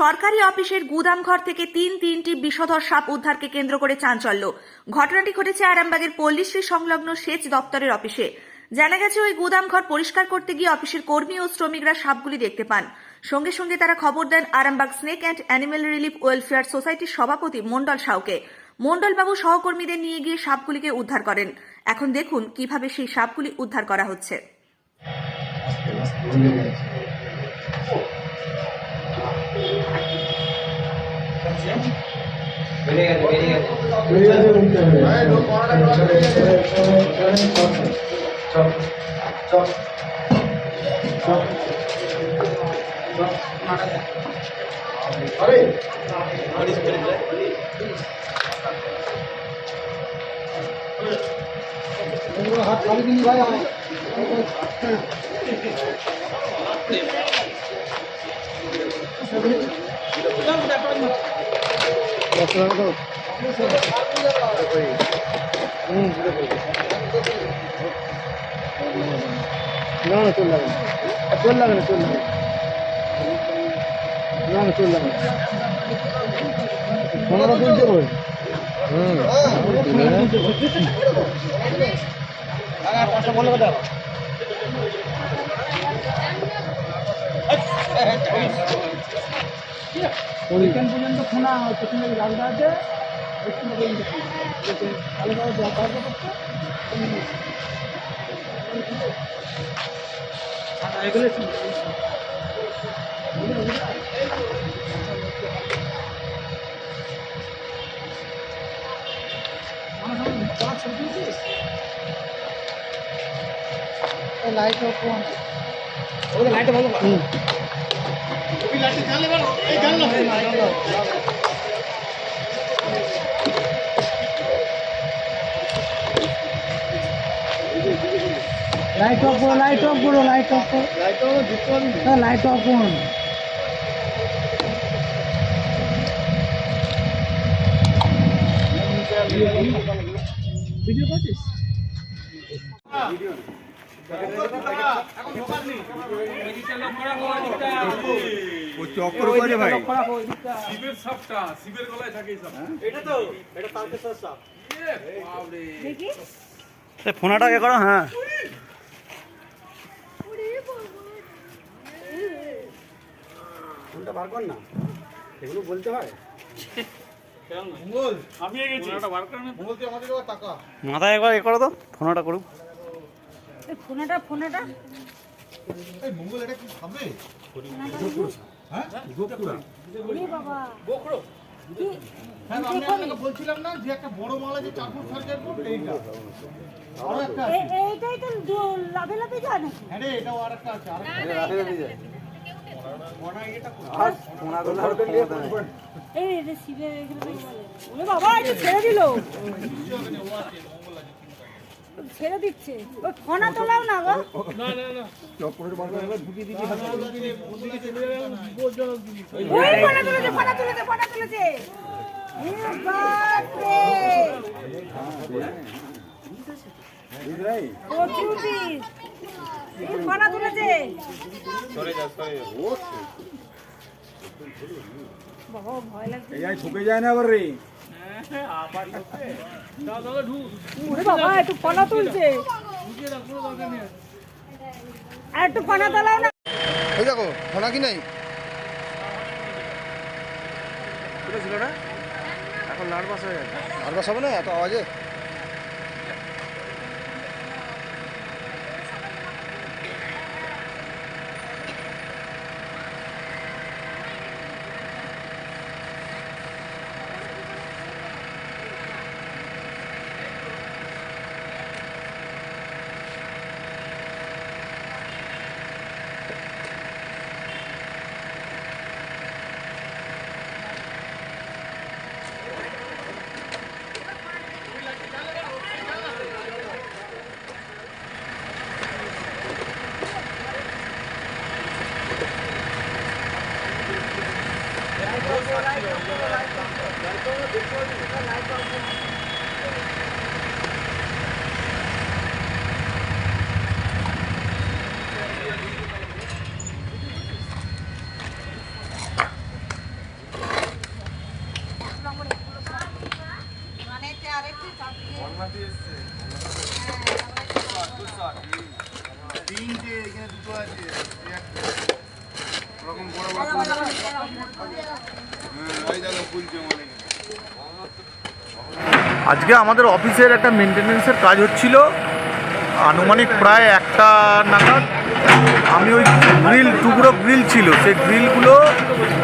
সরকারি অফিসের গুদামঘর থেকে তিন তিনটি বিষধর সাপ উদ্ধারকে কেন্দ্র করে চাঞ্চল্য। ঘটনাটি ঘটেছে আরামবাগের পল্লীশ্রী সংলগ্ন সেচ দপ্তরের অফিসে। জানা গেছে, ওই গুদামঘর পরিষ্কার করতে গিয়ে অফিসের কর্মী ও শ্রমিকরা সাপগুলি দেখতে পান। সঙ্গে সঙ্গে তারা খবর দেন Arambagh snake and animal relief welfare সোসাইটির সভাপতি মন্ডল সাউকে। মন্ডলবাবু সহকর্মীদের নিয়ে গিয়ে সাপগুলিকে উদ্ধার করেন। এখন দেখুন কীভাবে সেই সাপগুলি উদ্ধার করা হচ্ছে। हाथ खाली भी नहीं भाई না না, চল লাগে। চল না চল লাগে না না চল লাগে পনেরো তুলতে হবে হুম বলে দাও ওইখান পর্যন্ত খোনা পেছনে রাস্তা আছে ওইখানে পর্যন্ত খোনা। ভালো করে দেওয়া পারবে করতে এগুলো লাইট লাইট ভালো হুম লাইট অফ করো লাইট অফ করো লাইট অফ করো লাইট অফ লাইট অফ করুন ভিডিও করছিস? ও চক্কর করে ভাই শিবের সাপটা শিবের গলায় থাকে এই সাপটা ফোনাটাকে করো হ্যাঁ। ফোনটা বার কর না। এগুলো বলতে হয়। মঙ্গল আমি গেছি ওটা বার করে নে। মঙ্গল তুই আমাদের এবার টাকা মাথায় একবার এ করো তো ফোনাটা করুক। ফোনাটা ফোনাটা। এই মঙ্গল এটা কি খাবে? হ্যাঁ? বাবা। গোখরো হ্যাঁ আমি আপনাকে বলছিলাম না যে একটা বড় মালা যে চার ফুট সার্কেল এইটা। আরও একটা এইটাই তো লাভে লাভে যায় নাকি? হ্যাঁ রে এটাও আর একটা আছে। আর এই এটা শিবের এগুলো ওরে বাবা এটা ছেড়ে দিল। ছেড়ে দিচ্ছে। ওই ফোনা তোলাও না গো। না না না। চক্করের বার করে ঢুকিয়ে ওই ফোনা তুলেছে ফোনা তুলেছে ফোনা তুলেছে। ফোনা তুলেছে। বাবা ভয় লাগছে। এই ঠুকে যায় না আবার রে। দাদা ঢুক ওরে বাবা একটু ফোনা তুলছে। ঢুকিয়ে রাখ কোনো দরকার নেই আর। একটু ফোনা তোলাও না। ওই দেখো ফোনা কি নাই? ছিল না? এখন নার্ভাস হয়ে গেছে। নার্ভাস হবে না? এত আওয়াজে। এখানে দুটো আছে ওরকম বড় বড় হ্যাঁ আজকে আমাদের অফিসের একটা মেনটেনেন্সের কাজ হচ্ছিল আনুমানিক প্রায় একটা নাগাদ আমি ওই গ্রিল টুকরো গ্রিল ছিল সেই গ্রিলগুলো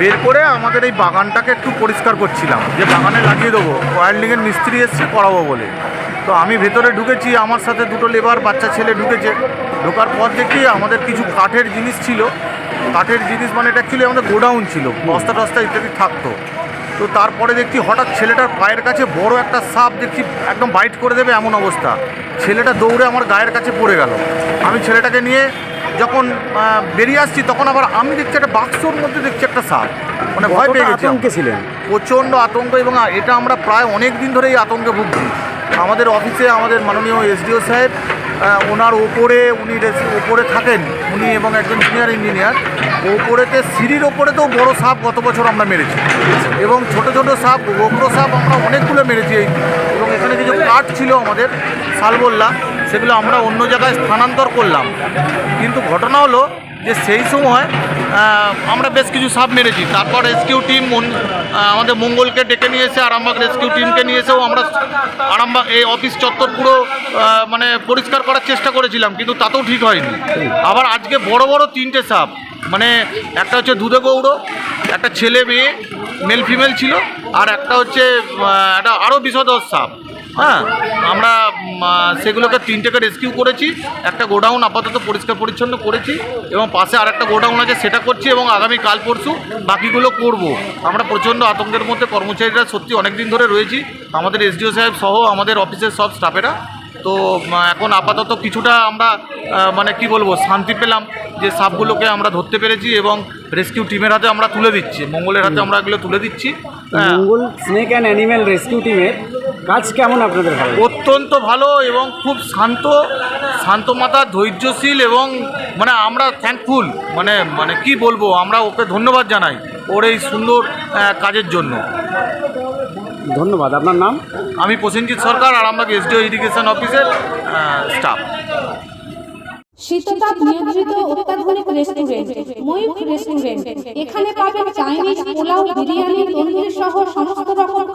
বের করে আমাদের এই বাগানটাকে একটু পরিষ্কার করছিলাম। যে বাগানে লাগিয়ে দেবো ওয়ার্ল্ডিংয়ের মিস্ত্রি এসছে করাবো বলে। তো আমি ভেতরে ঢুকেছি আমার সাথে দুটো লেবার বাচ্চা ছেলে ঢুকেছে। ঢোকার পর দেখি আমাদের কিছু কাঠের জিনিস ছিল। কাঠের জিনিস মানে এটা অ্যাকচুয়ালি আমাদের গোডাউন ছিল বস্তা টস্তা ইত্যাদি থাকতো। তো তারপরে দেখছি হঠাৎ ছেলেটার পায়ের কাছে বড় একটা সাপ দেখছি একদম বাইট করে দেবে এমন অবস্থা। ছেলেটা দৌড়ে আমার গায়ের কাছে পড়ে গেল। আমি ছেলেটাকে নিয়ে যখন বেরিয়ে আসছি তখন আবার আমি দেখছি একটা বাক্সর মধ্যে দেখছি একটা সাপ। মানে ভয় পেয়ে গেছি ছিলেন? প্রচণ্ড আতঙ্ক এবং এটা আমরা প্রায় অনেক দিন ধরে এই আতঙ্কে ভুগছি। আমাদের অফিসে আমাদের মাননীয় এসডিও সাহেব ওনার ওপরে উনি ওপরে থাকেন উনি এবং একজন সিনিয়র ইঞ্জিনিয়ার। ওপরেতে সিঁড়ির ওপরেতেও বড় সাপ গত বছর আমরা মেরেছি। এবং ছোট ছোট সাপ গোগ্র সাপ আমরা অনেকগুলো মেরেছি এই এবং এখানে কিছু কাঠ ছিল আমাদের, শালবল্লা, সেগুলো আমরা অন্য জায়গায় স্থানান্তর করলাম। কিন্তু ঘটনা হলো যে সেই সময় আমরা বেশ কিছু সাপ মেরেছি। তারপর রেস্কিউ টিম আমাদের মঙ্গলকে ডেকে নিয়ে এসে আরামবাগ রেস্কিউ টিমকে নিয়ে এসেও আমরা আরামবাগ এই অফিস চত্বর পুরো মানে পরিষ্কার করার চেষ্টা করেছিলাম, কিন্তু তাতেও ঠিক হয়নি। আবার আজকে বড় বড় তিনটে সাপ মানে একটা হচ্ছে দুধে গৌড়, একটা ছেলে মেয়ে মেল ফিমেল ছিল, আর একটা হচ্ছে একটা আরও বিষধর সাপ। হ্যাঁ আমরা সেগুলোকে তিনটেকে রেস্কিউ করেছি। একটা গোডাউন আপাতত পরিষ্কার পরিচ্ছন্ন করেছি এবং পাশে আর একটা গোডাউন আছে সেটা করছি এবং আগামী কাল পরশু বাকিগুলো করব। আমরা প্রচণ্ড আতঙ্কের মধ্যে কর্মচারীরা সত্যি অনেক দিন ধরে রয়েছি। আমাদের এসডিও সাহেব সহ আমাদের অফিসের সব স্টাফেরা। তো এখন আপাতত কিছুটা আমরা মানে কি বলব শান্তি পেলাম যে সাপগুলোকে আমরা ধরতে পেরেছি এবং রেস্কিউ টিমের হাতে আমরা তুলে দিচ্ছি। মঙ্গলের হাতে আমরা এগুলো তুলে দিচ্ছি। হ্যাঁ Mangal snake and animal rescue টিমের কাজ কেমন আপনাদের ভালো অত্যন্ত ভালো এবং খুব শান্ত শান্ত মাতা ধৈর্যশীল এবং মানে আমরা থ্যাঙ্কফুল মানে মানে কি বলব আমরা ওকে ধন্যবাদ জানাই ওর এই সুন্দর কাজের জন্য। ধন্যবাদ। আপনার নাম? আমি প্রসেনজিৎ সরকার আর Arambagh S D O irrigation অফিসের স্টাফ শীততাপ নিয়ন্ত্রিত অত্যাধুনিক রেস্টুরেন্ট ময়ূখ রেস্টুরেন্ট এখানে পাবেন চাইনিজ পোলাও বিরিয়ানি তন্দুরি সহ সমস্ত